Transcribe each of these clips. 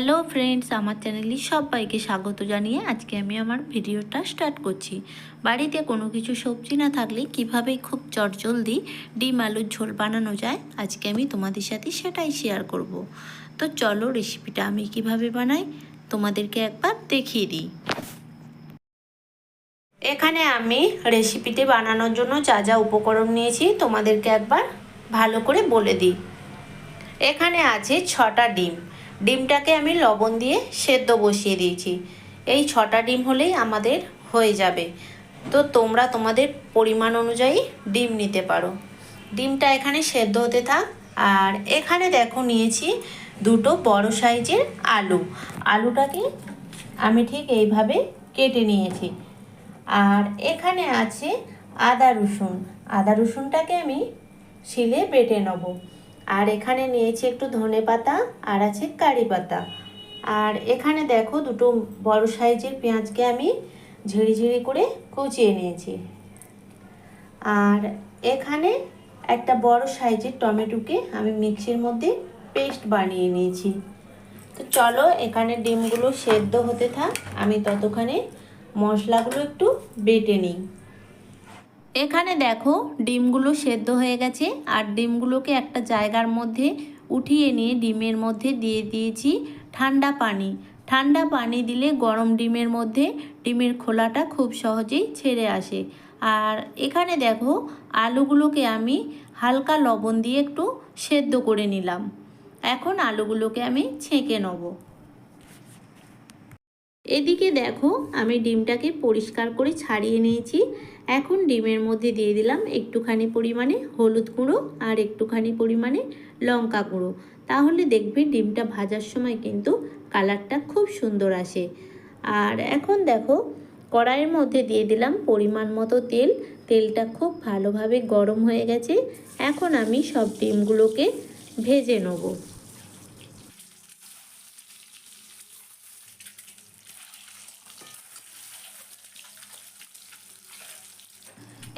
Hello friends আমার চ্যানেলে সবাইকে স্বাগত জানিয়ে আজকে আমি আমার ভিডিওটা স্টার্ট করছি। বাড়িতে কোনো কিছু সবজি না থাকলে কীভাবে খুব চটজলদি ডিম আলুর ঝোল বানানো যায়, আজকে আমি তোমাদের সাথে সেটাই শেয়ার করব। তো চলো রেসিপিটা আমি কীভাবে বানাই, তোমাদেরকে একবার দেখিয়ে দিই। এখানে আমি রেসিপিটি বানানোর জন্য যা যা উপকরণ নিয়েছি তোমাদেরকে একবার ভালো করে বলে দিই। এখানে আছে ছটা ডিম। ডিমটাকে আমি লবণ দিয়ে সেদ্ধ বসিয়ে দিয়েছি। এই ছটা ডিম হলেই আমাদের হয়ে যাবে। তো তোমরা তোমাদের পরিমাণ অনুযায়ী ডিম নিতে পারো। ডিমটা এখানে সেদ্ধ হতে থাক। আর এখানে দেখো নিয়েছি দুটো বড় সাইজের আলু। আলুটাকে আমি ঠিক এইভাবে কেটে নিয়েছি। আর এখানে আছে আদা রসুন। আদা রসুনটাকে আমি শিলে বেটে নেব। আর এখানে নিয়েছি একটু ধনে পাতা, আর আছে কারি পাতা। আর এখানে দেখো দুটো বড় সাইজের পেঁয়াজকে আমি ঝিরি ঝিরি করে কুচিয়ে নিয়েছি। আর এখানে একটা বড় সাইজের টমেটোকে আমি মিক্সির মধ্যে পেস্ট বানিয়ে নিয়েছি। তো চলো এখানে ডিমগুলো সেদ্ধ হতে থাক, আমি ততক্ষণে মশলাগুলো একটু বেটে নিই। এখানে দেখো ডিমগুলো সেদ্ধ হয়ে গেছে, আর ডিমগুলোকে একটা জায়গার মধ্যে উঠিয়ে নিয়ে ডিমের মধ্যে দিয়ে দিয়েছি ঠান্ডা পানি। ঠান্ডা পানি দিলে গরম ডিমের মধ্যে ডিমের খোলাটা খুব সহজেই ছেড়ে আসে। আর এখানে দেখো আলুগুলোকে আমি হালকা লবণ দিয়ে একটু সেদ্ধ করে নিলাম। এখন আলুগুলোকে আমি ছেঁকে নেব। এদিকে দেখো, আমি ডিমটাকে পরিষ্কার করে ছাড়িয়ে নিয়েছি। এখন ডিমের মধ্যে দিয়ে দিলাম একটুখানি পরিমাণে হলুদ গুঁড়ো আর একটুখানি পরিমাণে লঙ্কা গুঁড়ো। তাহলে দেখবে ডিমটা ভাজার সময় কিন্তু কালারটা খুব সুন্দর আসে। আর এখন দেখো, কড়াইয়ের মধ্যে দিয়ে দিলাম পরিমাণ মতো তেল। তেলটা খুব ভালোভাবে গরম হয়ে গেছে। এখন আমি সব ডিমগুলোকে ভেজে নেব।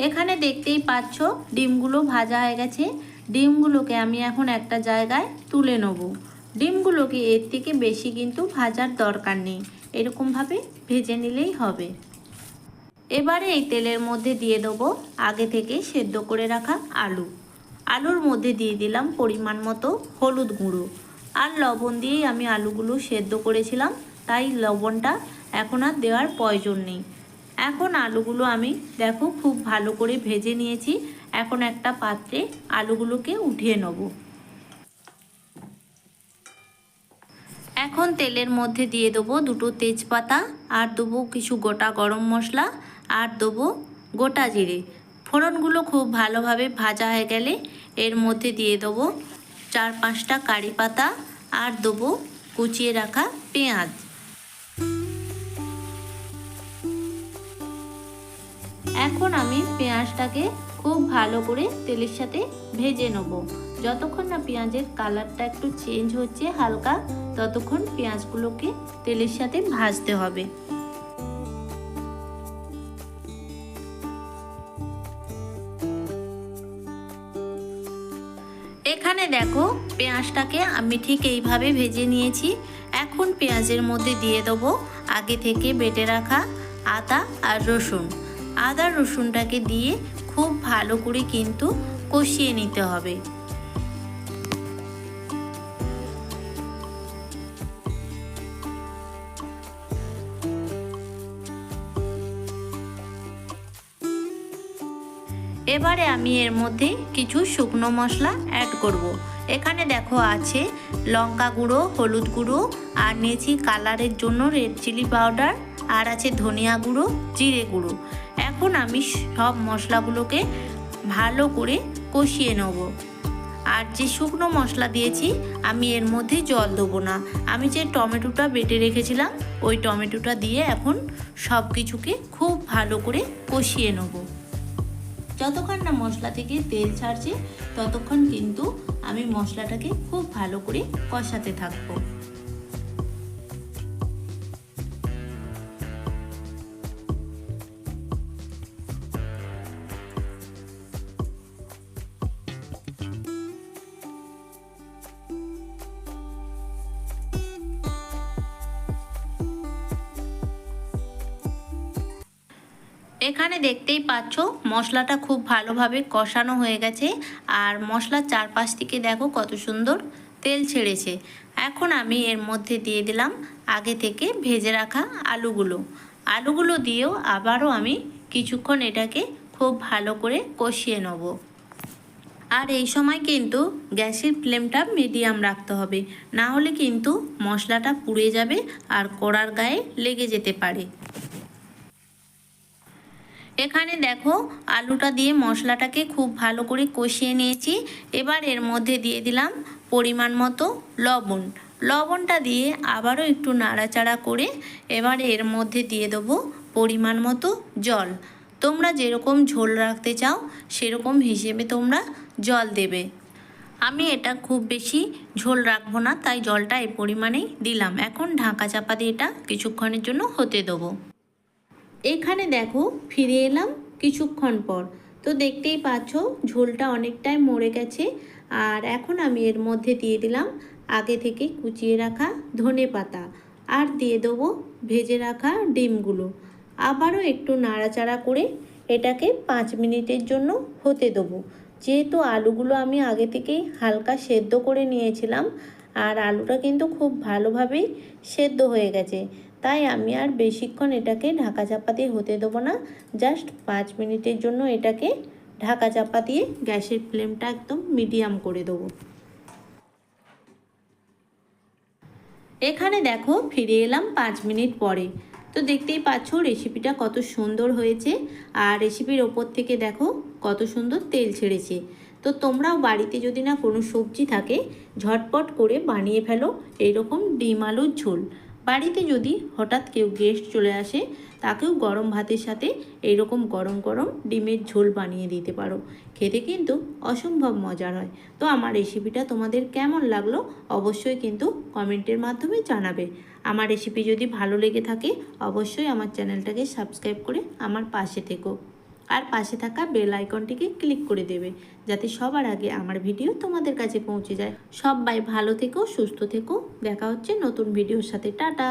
এখানে দেখতেই পাচ্ছ, ডিমগুলো ভাজা হয়ে গেছে। ডিমগুলোকে আমি এখন একটা জায়গায় তুলে নেব। ডিমগুলোকে এর থেকে বেশি কিন্তু ভাজার দরকার নেই। এরকমভাবে ভেজে নিলেই হবে। এবারে এই তেলের মধ্যে দিয়ে দেবো আগে থেকে সেদ্ধ করে রাখা আলু। আলুর মধ্যে দিয়ে দিলাম পরিমাণ মতো হলুদ গুঁড়ো। আর লবণ দিয়েই আমি আলুগুলো সেদ্ধ করেছিলাম, তাই লবণটা এখন আর দেওয়ার প্রয়োজন নেই। এখন আলুগুলো আমি, দেখো, খুব ভালো করে ভেজে নিয়েছি। এখন একটা পাত্রে আলুগুলোকে উঠিয়ে নেব। এখন তেলের মধ্যে দিয়ে দেবো দুটো তেজপাতা আর দেবো কিছু গোটা গরম মশলা আর দেবো গোটা জিরে। ফোড়নগুলো খুব ভালোভাবে ভাজা হয়ে গেলে এর মধ্যে দিয়ে দেবো চার পাঁচটা কারি পাতা আর দেবো কুচিয়ে রাখা পেঁয়াজ। এখন আমি পেঁয়াজটাকে খুব ভালো করে তেলের সাথে ভেজে নেব। যতক্ষণ না পেঁয়াজের কালারটা একটু চেঞ্জ হচ্ছে হালকা, ততক্ষণ পেঁয়াজগুলোকে তেলের সাথে ভাজতে হবে। এখানে দেখো পেঁয়াজটাকে আমি ঠিক এইভাবে ভেজে নিয়েছি। এখন পেঁয়াজের মধ্যে দিয়ে দেবো আগে থেকে বেটে রাখা আদা আর রসুন। আদা রসুনটাকে দিয়ে খুব ভালো করে কিন্তু কষিয়ে নিতে হবে এবারে আমি এর মধ্যে কিছু শুকনো মশলা অ্যাড করব। এখানে দেখো আছে লঙ্কা গুঁড়ো, হলুদ গুঁড়ো আর নিয়েছি কালারের জন্য রেড চিলি পাউডার আর আছে ধনিয়া গুঁড়ো, জিরে গুঁড়ো এখন আমি সব মশলাগুলোকে ভালো করে কষিয়ে নেব। আর যে শুকনো মশলা দিয়েছি, আমি এর মধ্যে জল দেবো না। আমি যে টমেটোটা বেটে রেখেছিলাম, ওই টমেটোটা দিয়ে এখন সব কিছুকে খুব ভালো করে কষিয়ে নেব। যতক্ষণ না মশলা থেকে তেল ছাড়ছে, ততক্ষণ কিন্তু আমি মশলাটাকে খুব ভালো করে কষাতে থাকব। এখানে দেখতেই পাচ্ছ, মশলাটা খুব ভালোভাবে কষানো হয়ে গেছে। আর মশলার চারপাশ থেকে দেখো কত সুন্দর তেল ছেড়েছে। এখন আমি এর মধ্যে দিয়ে দিলাম আগে থেকে ভেজে রাখা আলুগুলো। আলুগুলো দিয়েও আবারও আমি কিছুক্ষণ এটাকে খুব ভালো করে কষিয়ে নেব। আর এই সময় কিন্তু গ্যাসের ফ্লেমটা মিডিয়াম রাখতে হবে। না হলে কিন্তু মশলাটা পুড়ে যাবে আর কড়ার গায়ে লেগে যেতে পারে। এখানে দেখো আলুটা দিয়ে মশলাটাকে খুব ভালো করে কষিয়ে নিয়েছি। এবার এর মধ্যে দিয়ে দিলাম পরিমাণ মতো লবণ। লবণটা দিয়ে আবারও একটু নাড়াচাড়া করে এবার এর মধ্যে দিয়ে দেবো পরিমাণ মতো জল। তোমরা যেরকম ঝোল রাখতে চাও, সেরকম হিসেবে তোমরা জল দেবে। আমি এটা খুব বেশি ঝোল রাখব না, তাই জলটা এই পরিমাণেই দিলাম। এখন ঢাকা চাপা দিয়ে এটা কিছুক্ষণের জন্য হতে দেবো। এখানে দেখো ফিরে এলাম কিছুক্ষণ পর। তো দেখতেই পাচ্ছ, ঝোলটা অনেকটাই মরে গেছে। আর এখন আমি এর মধ্যে দিয়ে দিলাম আগে থেকে কুচিয়ে রাখা ধনে পাতা। আর দিয়ে দেবো ভেজে রাখা ডিমগুলো। আবারও একটু নাড়াচাড়া করে এটাকে পাঁচ মিনিটের জন্য হতে দেবো। যেহেতু আলুগুলো আমি আগে থেকেই হালকা সেদ্ধ করে নিয়েছিলাম, আর আলুটা কিন্তু খুব ভালোভাবেই সেদ্ধ হয়ে গেছে। তাই আমি আর বেশিক্ষণ এটাকে ঢাকা চাপা দিয়ে হতে দেবো না। জাস্ট পাঁচ মিনিটের জন্য এটাকে ঢাকা চাপা দিয়ে গ্যাসের ফ্লেমটা একদম মিডিয়াম করে দেবো। এখানে দেখো ফিরে এলাম পাঁচ মিনিট পরে। তো দেখতেই পাচ্ছ রেসিপিটা কত সুন্দর হয়েছে আর রেসিপির ওপর থেকে দেখো কত সুন্দর তেল ছেড়েছে। তো তোমরাও বাড়িতে যদি না কোনো সবজি থাকে ঝটপট করে বানিয়ে ফেলো, এইরকম ডিম আলুর ঝোল। বাড়িতে যদি হঠাৎ কেউ গেস্ট চলে আসে, তাকেও গরম ভাতের সাথে এইরকম গরম গরম ডিমের ঝোল বানিয়ে দিতে পারো। খেতে কিন্তু অসম্ভব মজার হয়। তো আমার রেসিপিটা তোমাদের কেমন লাগল অবশ্যই কিন্তু কমেন্টের মাধ্যমে জানাবে। আমার রেসিপি যদি ভালো লেগে থাকে, অবশ্যই আমার চ্যানেলটাকে সাবস্ক্রাইব করে আমার পাশে থেকো। আর পাশে থাকা বেল আইকনটিকে ক্লিক করে দেবে, যাতে সবার আগে আমার ভিডিও তোমাদের কাছে পৌঁছে যায়। সবাই ভালো থেকো, সুস্থ থেকো। দেখা হচ্ছে নতুন ভিডিওর সাথে। টাটা!